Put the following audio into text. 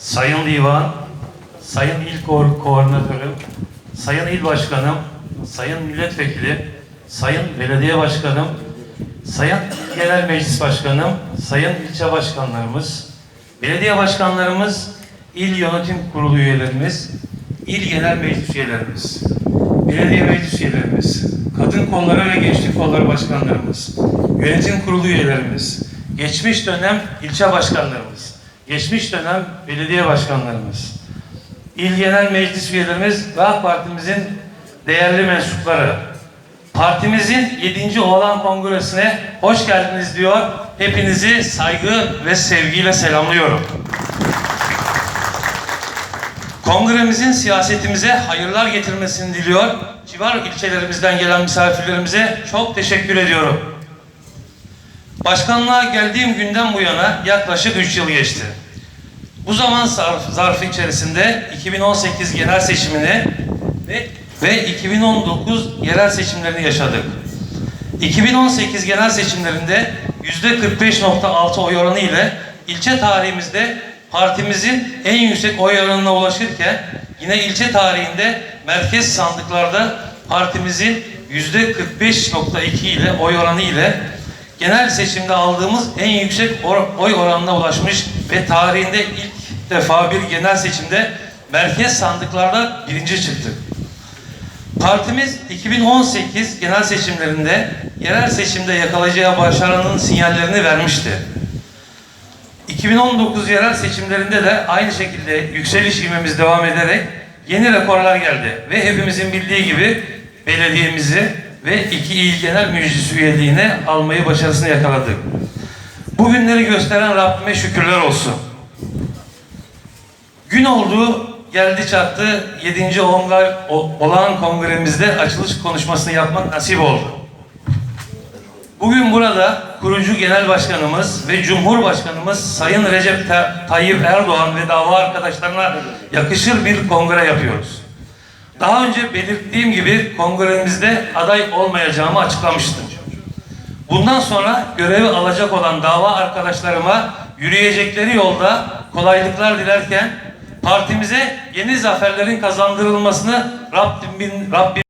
Sayın Divan, Sayın İl Ko- Koordinatörüm, Sayın İl Başkanım, Sayın Milletvekili, Sayın Belediye Başkanım, Sayın Genel Meclis Başkanım, Sayın İlçe Başkanlarımız, Belediye Başkanlarımız, İl Yönetim Kurulu üyelerimiz, İl Genel Meclis üyelerimiz, Belediye Meclis üyelerimiz, Kadın Kolları ve Gençlik Kolları Başkanlarımız, Yönetim Kurulu üyelerimiz, geçmiş dönem ilçe başkanlarımız, geçmiş dönem belediye başkanlarımız, İl Genel Meclis üyelerimiz ve AK Partimizin değerli mensupları, partimizin 7. Oğlan Kongresi'ne hoş geldiniz diyor. Hepinizi saygı ve sevgiyle selamlıyorum. Kongremizin siyasetimize hayırlar getirmesini diliyor. Civar ilçelerimizden gelen misafirlerimize çok teşekkür ediyorum. Başkanlığa geldiğim günden bu yana yaklaşık 3 yıl geçti. Bu zaman zarf, zarfı içerisinde 2018 genel seçimini ve, ve 2019 yerel seçimlerini yaşadık. 2018 genel seçimlerinde %45.6 oy oranı ile ilçe tarihimizde partimizin en yüksek oy oranına ulaşırken yine ilçe tarihinde merkez sandıklarda partimizin %45.2 ile oy oranı ile genel seçimde aldığımız en yüksek or- oy oranına ulaşmış ve tarihinde ilk defa bir genel seçimde merkez sandıklarda birinci çıktık. Partimiz 2018 genel seçimlerinde yerel seçimde yakalayacağı başarının sinyallerini vermişti. 2019 yerel seçimlerinde de aynı şekilde yükseliş ivmemiz devam ederek yeni rekorlar geldi ve hepimizin bildiği gibi belediyemizi ve iki il genel meclis üyeliğine almayı başarısını yakaladık. Bugünleri gösteren Rabbime şükürler olsun. Gün oldu, geldi çattı. 7. Ongar olağan kongremizde açılış konuşmasını yapmak nasip oldu. Bugün burada kurucu genel başkanımız ve Cumhurbaşkanımız Sayın Recep Ta- Tayyip Erdoğan ve dava arkadaşlarına yakışır bir kongre yapıyoruz. Daha önce belirttiğim gibi kongremizde aday olmayacağımı açıklamıştım. Bundan sonra görevi alacak olan dava arkadaşlarıma yürüyecekleri yolda kolaylıklar dilerken partimize yeni zaferlerin kazandırılmasını Rabbim, Rabbim